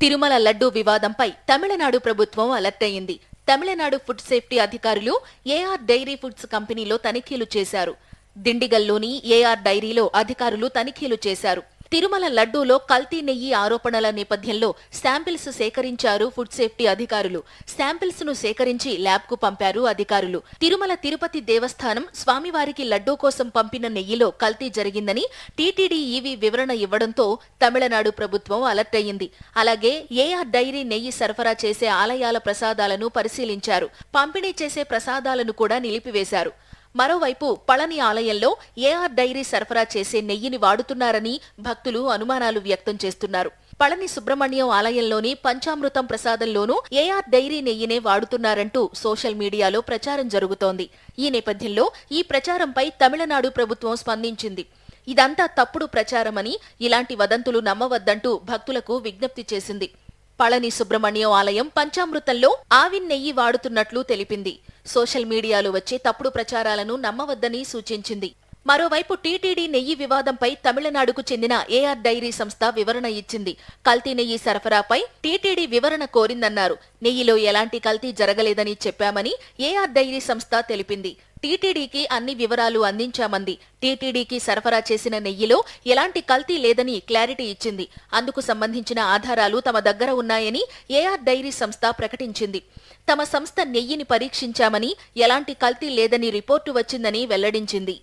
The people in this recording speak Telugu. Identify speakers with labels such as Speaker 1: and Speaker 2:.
Speaker 1: తిరుమల లడ్డూ వివాదంపై తమిళనాడు ప్రభుత్వం అలర్ట్ అయింది తమిళనాడు ఫుడ్ సేఫ్టీ అధికారులు ఏఆర్ డైరీ ఫుడ్స్ కంపెనీలో తనిఖీలు చేశారు. దిండిగల్లోని ఏఆర్ డైరీలో అధికారులు తనిఖీలు చేశారు. తిరుమల లడ్డూలో కల్తీ నెయ్యి ఆరోపణల నేపథ్యంలో శాంపిల్స్ సేకరించారు ఫుడ్ సేఫ్టీ అధికారులు. శాంపిల్స్ను సేకరించి ల్యాబ్కు పంపారు అధికారులు. తిరుమల తిరుపతి దేవస్థానం స్వామివారికి లడ్డూ కోసం పంపిన నెయ్యిలో కల్తీ జరిగిందని టీటీడీ ఈవీ వివరణ ఇవ్వడంతో తమిళనాడు ప్రభుత్వం అలర్ట్ అయింది అలాగే ఏఆర్ డైరీ నెయ్యి సరఫరా చేసే ఆలయాల ప్రసాదాలను పరిశీలించారు. పంపిణీ చేసే ప్రసాదాలను కూడా నిలిపివేశారు. మరోవైపు పళని ఆలయంలో ఏఆర్ డైరీ సరఫరా చేసే నెయ్యిని వాడుతున్నారని భక్తులు అనుమానాలు వ్యక్తం చేస్తున్నారు. పళని సుబ్రహ్మణ్యం ఆలయంలోని పంచామృతం ప్రసాదంలోనూ ఏఆర్ డైరీ నెయ్యినే వాడుతున్నారంటూ సోషల్ మీడియాలో ప్రచారం జరుగుతోంది. ఈ నేపథ్యంలో ఈ ప్రచారంపై తమిళనాడు ప్రభుత్వం స్పందించింది. ఇదంతా తప్పుడు ప్రచారమని ఇలాంటి వదంతులు నమ్మవద్దంటూ భక్తులకు విజ్ఞప్తి చేసింది. పళని సుబ్రహ్మణ్యం ఆలయం పంచామృతంలో ఆవిన్ నెయ్యి వాడుతున్నట్లు తెలిపింది. సోషల్ మీడియాలో వచ్చే తప్పుడు ప్రచారాలను నమ్మవద్దని సూచించింది. మరోవైపు టీటీడీ నెయ్యి వివాదంపై తమిళనాడుకు చెందిన ఏఆర్ డైరీ సంస్థ వివరణ ఇచ్చింది. కల్తీ నెయ్యి సరఫరాపై టీటీడీ వివరణ కోరిందన్నారు. నెయ్యిలో ఎలాంటి కల్తీ జరగలేదని చెప్పామని ఏఆర్ డైరీ సంస్థ తెలిపింది. టీటీడీకి అన్ని వివరాలు అందించామంది. టీటీడీకి సరఫరా చేసిన నెయ్యిలో ఎలాంటి కల్తీ లేదని క్లారిటీ ఇచ్చింది. అందుకు సంబంధించిన ఆధారాలు తమ దగ్గర ఉన్నాయని ఏఆర్ డైరీ సంస్థ ప్రకటించింది. తమ సంస్థ నెయ్యిని పరీక్షించామని ఎలాంటి కల్తీ లేదని రిపోర్టు వచ్చిందని వెల్లడించింది.